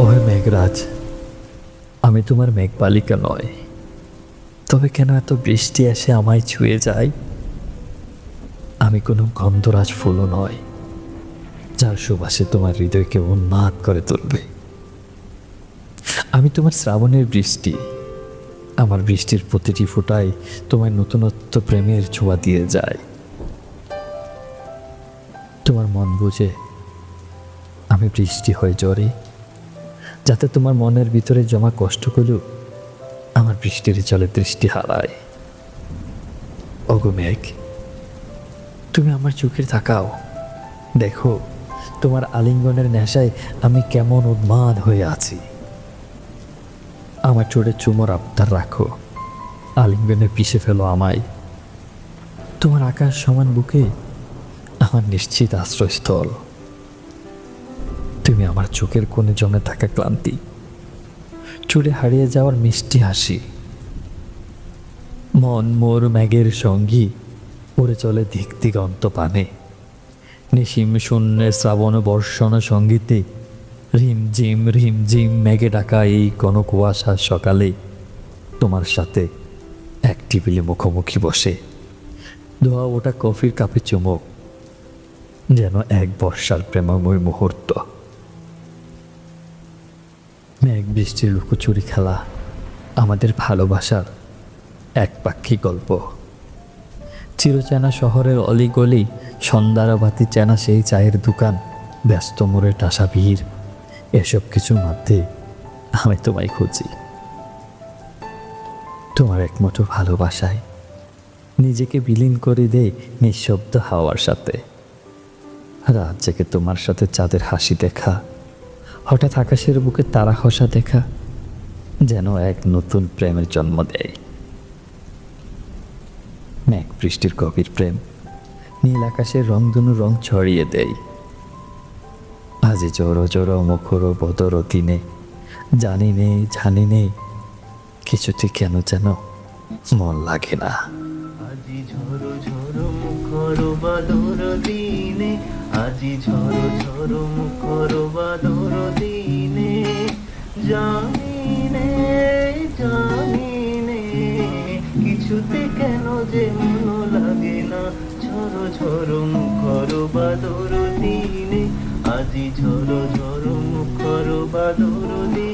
মেঘরাজ, আমি তোমার মেঘবালিকা নয়। তবে কেন এত বৃষ্টি এসে আমায় ছুঁয়ে যায়? আমি কোনো গন্ধরাজ ফুলও নয়, যার সুবাসে তোমার হৃদয়কে উন্মাদ করে তুলবে। আমি তোমার শ্রাবণের বৃষ্টি, আমার বৃষ্টির প্রতিটি ফোঁটায় তোমার নতুনত্ব প্রেমের ছোঁয়া দিয়ে যায়। তোমার মন বুঝে আমি বৃষ্টি হয়ে জ্বরে যাতে তোমার মনের ভিতরে জমা কষ্টগুলো আমার বৃষ্টির জলে দৃষ্টি হারায়। অগো মেঘ, তুমি আমার চোখের তাকাও। দেখো, তোমার আলিঙ্গনের নেশায় আমি কেমন উন্মাদ হয়ে আছি। আমার চোরে চুমোর আবদার রাখো। আলিঙ্গনে পিষে ফেলো আমায়। তোমার আকাশ সমান বুকে আমার নিশ্চিত আশ্রয়স্থল। তুমি আমার চোখের কোণে জমে থাকা ক্লান্তি। চুলে হারিয়ে যাওয়ার মিষ্টি হাসি। মন মোর ম্যাগের সঙ্গী উড়ে চলে দিক দিগন্ত পানে। নিশিম শূন্যে শ্রাবণ বর্ষণ সঙ্গীতে, রিম জিম রিম জিম মেঘে ডাকা এই কোন কুয়াশার সকালে। তোমার সাথে এক টেবিলে মুখোমুখি বসে। ধোয়া ওটা কফির কাপে চুমুক। যেন এক বর্ষার প্রেমময় মুহূর্ত। মেঘ বৃষ্টির লুকোচুরি খেলা আমাদের ভালোবাসার এক পাক্ষিক গল্প। চিরচেনা শহরের অলিগলি সন্ধ্যারবাতি চেনা সেই চায়ের দোকান, ব্যস্ত মোড়ে টাসা ভিড়, এসব কিছুর মধ্যে আমি তোমায় খুঁজি। তোমার একমাত্র ভালোবাসায় নিজেকে বিলীন করে দেয় নিঃশব্দ হাওয়ার সাথে। রাত জেগে তোমার সাথে চাঁদের হাসি দেখা হঠাৎ আকাশের বুকে তারা খসা দেখা, যেন এক নতুন প্রেমের জন্ম দেয়। মেঘ বৃষ্টির গভীর প্রেম নীল আকাশের রং রংধনু রং ছড়িয়ে দেয়। আজি জোরো জোরো মুখরো বদর দিনে জানি নেই জানি নেই কিছুতে কেন যেন মন লাগে না। আজি মুখর বাদর দিনে আজি ঝড়ো ঝড়ো মুখর বাদর দিনে, জামিনে জামিনে। কিছুতে কেন যে মন লাগে না, ঝড়ো ঝড়ো মুখর বাদর দিনে। আজি ঝড়ো ঝড়ো মুখর বাদর দিনে।